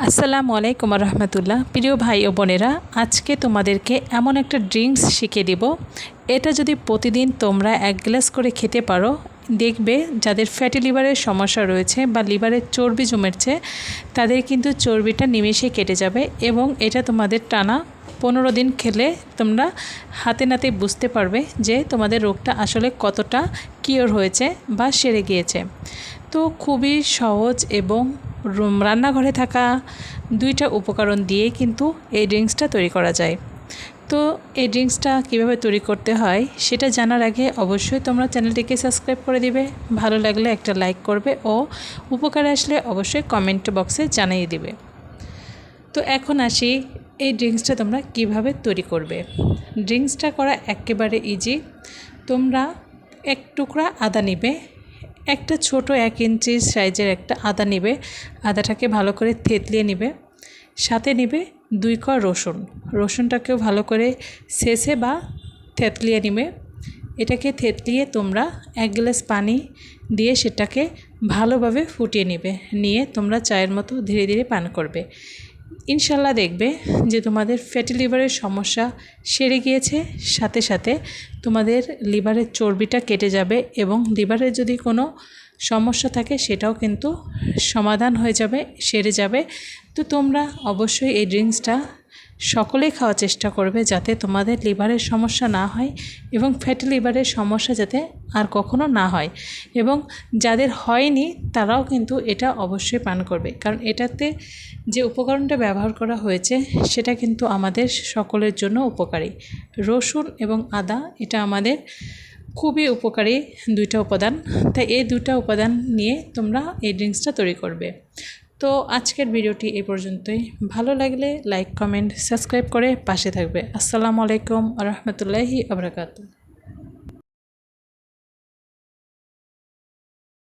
আসসালামু আলাইকুম রহমতুল্লাহ প্রিয় ভাই ও বোনেরা, আজকে তোমাদেরকে এমন একটা ড্রিঙ্কস শিখিয়ে দিব। এটা যদি প্রতিদিন তোমরা এক গ্লাস করে খেতে পারো, দেখবে যাদের ফ্যাটি লিভারের সমস্যা রয়েছে বা লিভারের চর্বি জমেছে, তাদের কিন্তু চর্বিটা নিমেষে কেটে যাবে এবং এটা তোমাদের টানা পনেরো দিন খেলে তোমরা হাতে নাতে বুঝতে পারবে যে তোমাদের রোগটা আসলে কতটা কিওর হয়েছে বা সেরে গিয়েছে। তো খুবই সহজ এবং রুম, রান্নাঘরে থাকা দুইটা উপকরণ দিয়ে কিন্তু এই ড্রিঙ্কসটা তৈরি করা যায়। তো এই ড্রিঙ্কসটা কীভাবে তৈরি করতে হয় সেটা জানার আগে অবশ্যই তোমরা চ্যানেলটিকে সাবস্ক্রাইব করে দিবে। ভালো লাগলে একটা লাইক করবে ও উপকারে আসলে অবশ্যই কমেন্ট বক্সে জানিয়ে দিবে। তো এখন আসি এই ড্রিঙ্কসটা তোমরা কীভাবে তৈরি করবে। ড্রিঙ্কসটা করা একেবারে ইজি তোমরা এক টুকরা আদা নিবে একটা ছোট এক ইঞ্চি সাইজের একটা আদা নিবে, আদাটাকে ভালো করে থেতলিয়ে নিবে। সাথে নিবে দুই ক রসুন। রসুনটাকেও ভালো করে শেষে বা থেতলিয়ে নিবে। এটাকে থেতলিয়ে তোমরা এক গ্লাস পানি দিয়ে সেটাকে ভালোভাবে ফুটিয়ে নিবে। নিয়ে তোমরা চায়ের মতো ধীরে ধীরে পান করবে। ইনশাল্লাহ দেখবে যে তোমাদের ফ্যাটি লিভারের সমস্যা সেরে গিয়েছে, সাথে সাথে তোমাদের লিভারের চর্বিটা কেটে যাবে এবং লিভারের যদি কোনো সমস্যা থাকে সেটাও কিন্তু সমাধান হয়ে যাবে, সেরে যাবে। তো তোমরা অবশ্যই এই ড্রিঙ্কসটা সকলেই খাওয়ার চেষ্টা করবে যাতে তোমাদের লিভারের সমস্যা না হয় এবং ফ্যাটি লিভারের সমস্যা যাতে আর কখনো না হয়। এবং যাদের হয়নি তারাও কিন্তু এটা অবশ্যই পান করবে। কারণ এটাতে যে উপকরণটা ব্যবহার করা হয়েছে সেটা কিন্তু আমাদের সকলের জন্য উপকারী। রসুন এবং আদা, এটা আমাদের খুবই উপকারী দুইটা উপাদান। তাই এই দুইটা উপাদান নিয়ে তোমরা এই ড্রিঙ্কসটা তৈরি করবে। তো আজকের ভিডিওটি এই পর্যন্তই। ভালো লাগলে লাইক, কমেন্ট, সাবস্ক্রাইব করে পাশে থাকবে। আসসালামু আলাইকুম রহমতুল্লাহি আবরাকাতু